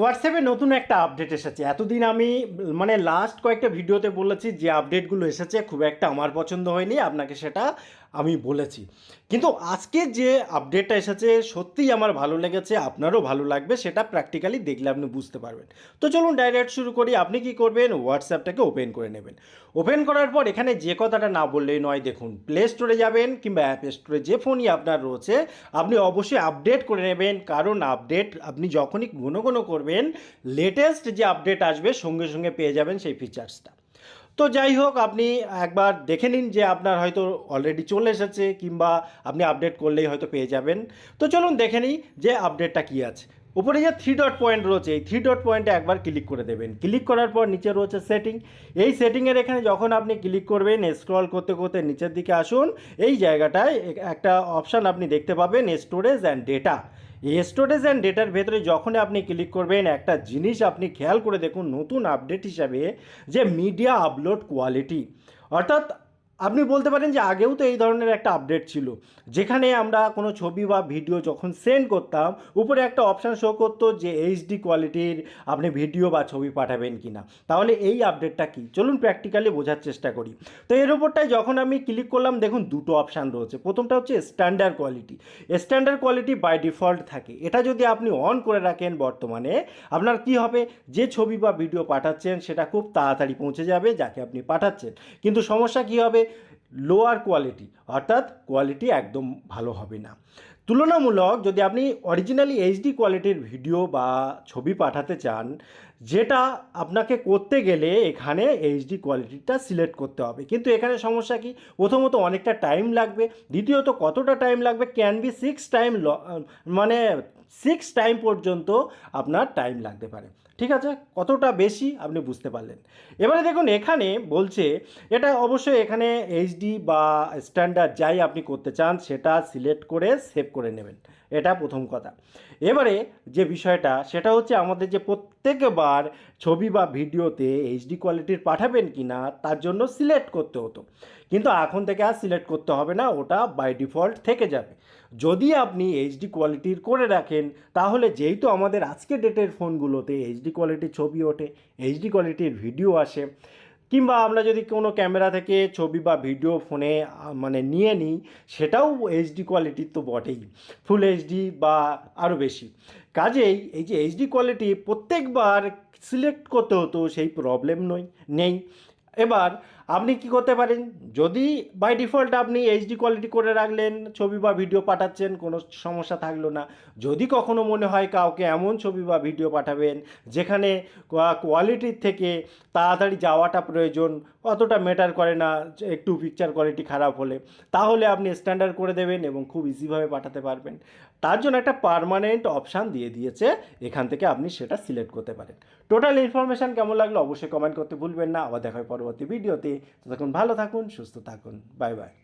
হোয়াটসঅ্যাপে নতুন একটা আপডেট এসেছে। এতদিন আমি মানে লাস্ট কয়েকটা ভিডিওতে বলেছি যে আপডেটগুলো এসেছে, খুব একটা আমার পছন্দ হয়নি, আপনাকে সেটা আমি বলেছি। কিন্তু আজকে যে আপডেটটা এসেছে, সত্যিই আমার ভালো লেগেছে, আপনারও ভালো লাগবে, সেটা প্র্যাকটিক্যালি দেখলে আপনি বুঝতে পারবেন। তো চলুন ডাইরেক্ট শুরু করি, আপনি কি করবেন? হোয়াটসঅ্যাপটাকে ওপেন করে নেবেন। ওপেন করার পর এখানে যে কথাটা না বললেই নয়, দেখুন প্লে স্টোরে যাবেন কিংবা অ্যাপ স্টোরে যে ফোনই আপনার রয়েছে, আপনি অবশ্যই আপডেট করে নেবেন। কারণ আপডেট আপনি যখনই ঘন ঘন করবেন লেটেস্ট যে আপডেট আসবে, সঙ্গে সঙ্গে পেয়ে যাবেন সেই ফিচার্সটা তো যাই হোক, আপনি একবার দেখে নিন যে আপনার হয়তো অলরেডি চলে এসেছে, কিংবা আপনি আপডেট করলেই হয়তো পেয়ে যাবেন। তো চলুন দেখে নিই যে আপডেটটা কী আছে। উপরে যে থ্রি ডট পয়েন্ট রয়েছে, এই থ্রি ডট পয়েন্টে একবার ক্লিক করে দেবেন। ক্লিক করার পর নিচে রয়েছে সেটিং এই সেটিংয়ের এখানে যখন আপনি ক্লিক করবেন স্ক্রল করতে করতে নিচের দিকে আসুন। এই জায়গাটায় একটা অপশান আপনি দেখতে পাবেন storage and data storage and ডেটার ভেতরে যখনই আপনি ক্লিক করবেন, একটা জিনিস আপনি খেয়াল করে দেখুন, নতুন আপডেট হিসাবে যে মিডিয়া আপলোড কোয়ালিটি অর্থাৎ আপনি বলতে পারেন যে আগেও তো এই ধরনের একটা আপডেট ছিল। যেখানে আমরা কোনো ছবি বা ভিডিও যখন সেন্ড করতাম, উপরে একটা অপশান শো করতো যে এইচডি কোয়ালিটির আপনি ভিডিও বা ছবি পাঠাবেন কি না তাহলে এই আপডেটটা কি? চলুন প্র্যাকটিক্যালি বোঝার চেষ্টা করি। তো এর উপরটায় যখন আমি ক্লিক করলাম, দেখুন দুটো অপশান রয়েছে। প্রথমটা হচ্ছে standard quality standard quality by default থাকে। এটা যদি আপনি অন করে রাখেন বর্তমানে, আপনার কি হবে? যে ছবি বা ভিডিও পাঠাচ্ছেন, সেটা খুব তাড়াতাড়ি পৌঁছে যাবে, যাকে আপনি পাঠাচ্ছেন। কিন্তু সমস্যা কি হবে? লোয়ার কোয়ালিটি অর্থাৎ কোয়ালিটি একদম ভালো হবে না। তুলনামূলক যদি আপনি অরিজিনালি এইচডি কোয়ালিটির ভিডিও বা ছবি পাঠাতে চান যেটা আপনাকে করতে গেলে এখানে এইচডি কোয়ালিটিটা সিলেক্ট করতে হবে। কিন্তু এখানে সমস্যা কি? প্রথমত অনেকটা টাইম লাগবে। দ্বিতীয়ত কতটা টাইম লাগবে? ক্যান বি সিক্স টাইম মানে সিক্স টাইম পর্যন্ত আপনার টাইম লাগতে পারে। ঠিক আছে? কতটা বেশি আপনি বুঝতে পারলেন। এবারে দেখুন, এখানে বলছে এটা অবশ্যই এখানে এইচডি বা স্ট্যান্ডার্ড যাই আপনি করতে চান, সেটা সিলেক্ট করে সেভ করে নেবেন। এটা প্রথম কথা। এবারে যে বিষয়টা, সেটা হচ্ছে আমাদের যে প্রত্যেকবার ছবি বা ভিডিওতে এইচডি কোয়ালিটির পাঠাবেন কি না তার জন্য সিলেক্ট করতে হতো। কিন্তু এখন থেকে আর সিলেক্ট করতে হবে না, ওটা বাই ডিফল্ট থেকে যাবে। যদি আপনি এইচডি কোয়ালিটির করে রাখেন, তাহলে যেহেতু আমাদের আজকে ডেটের ফোনগুলোতে এইচডি কোয়ালিটির ছবি ওঠে এইচডি কোয়ালিটির ভিডিও আসে কিংবা আমরা যদি কোনো ক্যামেরা থেকে ছবি বা ভিডিও ফোনে মানে নিয়ে নিই, সেটাও এইচডি কোয়ালিটির তো বটেই। ফুল এইচডি বা আরও বেশি। কাজেই এই যে এইচডি কোয়ালিটি প্রত্যেকবার সিলেক্ট করতে হতো, সেই প্রবলেম নই নেই। এবার আপনি কি করতে পারেন? যদি বাই ডিফল্ট আপনি এইচডি কোয়ালিটি করে রাখলেন, ছবি বা ভিডিও পাঠাচ্ছেন, কোনো সমস্যা থাকল না। যদি কখনো মনে হয় কাউকে এমন ছবি বা ভিডিও পাঠাবেন, যেখানে কোয়ালিটির থেকে তাড়াতাড়ি যাওয়াটা প্রয়োজন, অতটা ম্যাটার করে না একটু পিকচার কোয়ালিটি খারাপ হলে, তাহলে আপনি স্ট্যান্ডার্ড করে দেবেন এবং খুব ইজিভাবে পাঠাতে পারবেন। তার জন্য একটা পার্মানেন্ট অপশান দিয়ে দিয়েছে, এখান থেকে আপনি সেটা সিলেক্ট করতে পারেন। টোটাল ইনফরমেশান কেমন লাগল অবশ্যই কমেন্ট করতে ভুলবেন না। আবার দেখা হয় পরবর্তী ভিডিওতে ততক্ষণ ভালো থাকুন সুস্থ থাকুন। Bye bye.